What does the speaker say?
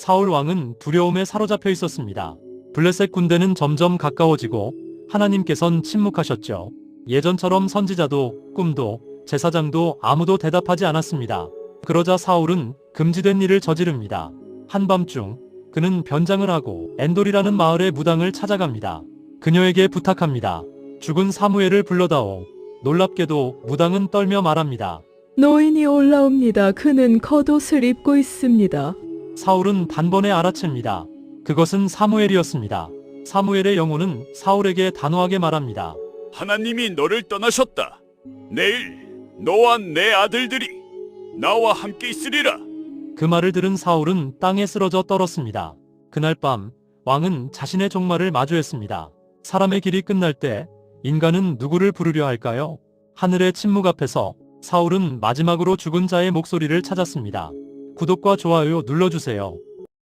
사울 왕은 두려움에 사로잡혀 있었습니다. 블레셋 군대는 점점 가까워지고 하나님께선 침묵하셨죠. 예전처럼 선지자도 꿈도 제사장도 아무도 대답하지 않았습니다. 그러자 사울은 금지된 일을 저지릅니다. 한밤중 그는 변장을 하고 엔돌이라는 마을의 무당을 찾아갑니다. 그녀에게 부탁합니다. 죽은 사무엘을 불러다오. 놀랍게도 무당은 떨며 말합니다. 노인이 올라옵니다. 그는 겉옷을 입고 있습니다. 사울은 단번에 알아챕니다. 그것은 사무엘이었습니다. 사무엘의 영혼은 사울에게 단호하게 말합니다. 하나님이 너를 떠나셨다. 내일 너와 내 아들들이 나와 함께 있으리라. 그 말을 들은 사울은 땅에 쓰러져 떨었습니다. 그날 밤 왕은 자신의 종말을 마주했습니다. 사람의 길이 끝날 때 인간은 누구를 부르려 할까요? 하늘의 침묵 앞에서 사울은 마지막으로 죽은 자의 목소리를 찾았습니다. 구독과 좋아요 눌러주세요.